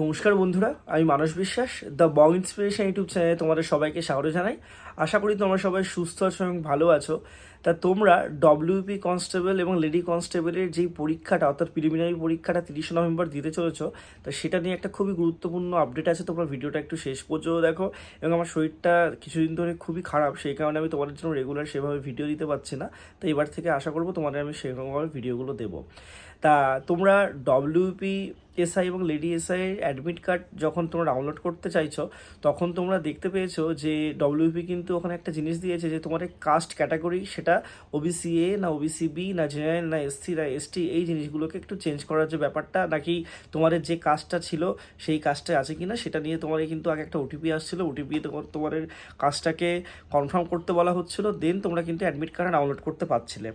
নমস্কার বন্ধুরা, আমি মানস বিশ্বাস দ্য বং ইন্সপিরেশন ইউটিউব চ্যানেলে তোমাদের সবাইকে স্বাগত জানাই। আশা করি তোমরা সবাই সুস্থ আছো এবং ভালো আছো। তা তোমরা ডব্লিউপি কনস্টেবল এবং লেডি কনস্টেবলের যেই পরীক্ষাটা, অর্থাৎ প্রিলিমিনারি পরীক্ষাটা তিরিশে নভেম্বর দিতে চলেছো, তা সেটা নিয়ে একটা খুবই গুরুত্বপূর্ণ আপডেট আছে। তোমরা ভিডিওটা একটু শেষ পর্যন্ত দেখো এবং আমার শরীরটা কিছুদিন ধরে খুবই খারাপ, সেই কারণে আমি তোমাদের জন্য রেগুলার সেভাবে ভিডিও দিতে পারছি না। তো এবার থেকে আশা করব তোমাদের আমি সেরকমভাবে ভিডিওগুলো দেবো। তা তোমরা ডব্লিউপি এসআই এবং লেডি এসআই অ্যাডমিট কার্ড যখন তোমরা ডাউনলোড করতে চাইছো, তখন তোমরা দেখতে পেয়েছ যে ডব্লিউপি কিন্তু ওখানে একটা জিনিস দিয়েছে যে তোমার কাস্ট ক্যাটাগরি সেটা ওবিসি এ না ওবিসি বি না জেনারেল না এসসি না এসটি এই জিনিসগুলোকে একটু চেঞ্জ করার যে ব্যাপারটা, নাকি তোমাদের যে কাজটা ছিল সেই কাজটা আছে কি না সেটা নিয়ে তোমার কিন্তু আগে একটা ওটিপি আসছিল। ওটিপি তোমার তোমার কাজটাকে কনফার্ম করতে বলা হচ্ছিল দেন তোমরা কিন্তু অ্যাডমিট কার্ড ডাউনলোড করতে পারছিলে।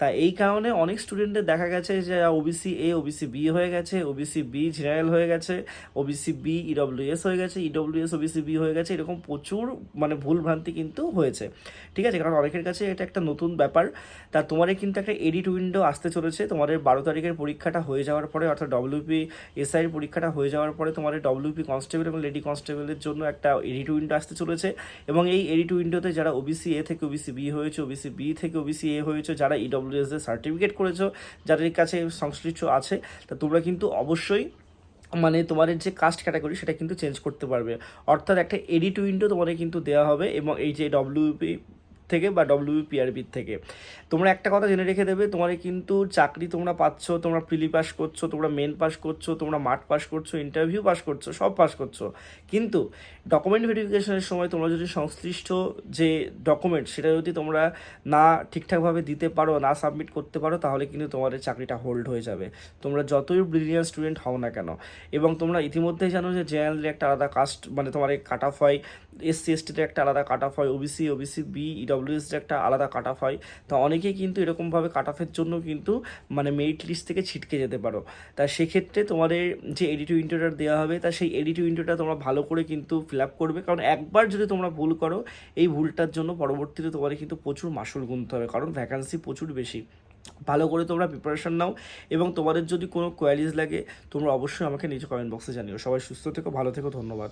তা এই কারণে অনেক স্টুডেন্টদের দেখা গেছে যে ওবিসি এ ওবিসি বি হয়ে গেছে ওবিসি বি জেনারেল হয়ে গেছে ওবিসি বি ইডব্লিউএস হয়ে গেছে ইডব্লিউএস ওবিসি বি হয়ে গেছে, এরকম প্রচুর মানে ভুল ভ্রান্তি কিন্তু হয়েছে। ঠিক আছে? কারণ অনেকের কাছে এটা একটা নতুন ব্যাপার। তা তোমাদের কিন্তু একটা এডিট উইন্ডো আসতে চলেছে। তোমাদের বারো তারিখের পরীক্ষাটা হয়ে যাওয়ার পরে, অর্থাৎ ডব্লিউপি এসআইয়ের পরীক্ষাটা হয়ে যাওয়ার পরে তোমাদের ডব্লিউপি কনস্টেবল এবং লেডি কনস্টেবলের জন্য একটা এডিট উইন্ডো আসতে চলেছে। এবং এই এডিট উইন্ডোতে যারা ওবিসি এ থেকে ওবিসি বি হয়েছে ওবিসি বি থেকে ওবিসি এ হয়েছে, যারা ইডব্লিউএস এর সার্টিফিকেট করেছ, যাদের কাছে সংশ্লিষ্ট আছে, তা তোমরা কিন্তু অবশ্যই মানে তোমাদের যে কাস্ট ক্যাটাগরি সেটা কিন্তু চেঞ্জ করতে পারবে। অর্থাৎ একটা এডিট উইন্ডো তোমাদের কিন্তু দেওয়া হবে এবং এই যে ডব্লিউপি থেকে বা ডব্লিউপিআরবির থেকে। তোমরা একটা কথা জেনে রেখে দেবে তোমার কিন্তু চাকরি তোমরা পাচ্ছ, তোমরা প্রিলি পাস করছ, তোমরা মেন পাস করছ, তোমরা মাঠ পাস করছ ইন্টারভিউ পাস করছ, সব পাস করছ। কিন্তু ডকুমেন্ট ভেরিফিকেশনের সময় তোমরা যদি সংশ্লিষ্ট যে ডকুমেন্ট সেটা যদি তোমরা না ঠিকঠাকভাবে দিতে পারো, না সাবমিট করতে পারো, তাহলে কিন্তু তোমাদের চাকরিটা হোল্ড হয়ে যাবে। তোমরা যতই ব্রিলিয়ান স্টুডেন্ট হও না কেন, এবং তোমরা ইতিমধ্যেই জানো যে জেনারেলের একটা আলাদা কাস্ট মানে তোমার কাট অফ হয় এসসি এসটিতে একটা আলাদা কাট অফ হয় ওবিসি ওবিসি বি ইডব্লিউএসের একটা আলাদা কাট অফ হয়। তো অনেকেই কিন্তু এরকমভাবে কাট অফের জন্য কিন্তু মানে মেরিট লিস্ট থেকে ছিটকে যেতে পারো। তা সেক্ষেত্রে তোমাদের যে এডিটিভ ইন্টারটা দেওয়া হবে, তা সেই এডিটিভ ইন্টারটা তোমরা ভালো করে কিন্তু ফিল আপ করবে। কারণ একবার যদি তোমরা ভুল করো, এই ভুলটার জন্য পরবর্তীতে তোমাদের কিন্তু প্রচুর মাসুল গুনতে হবে, কারণ ভ্যাকান্সি প্রচুর বেশি। ভালো করে তোমরা প্রিপারেশান নাও এবং তোমাদের যদি কোনো কোয়ারিজ লাগে, তোমরা অবশ্যই আমাকে নিচে কমেন্ট বক্সে জানিও। সবাই সুস্থ থেকো, ভালো থেকো, ধন্যবাদ।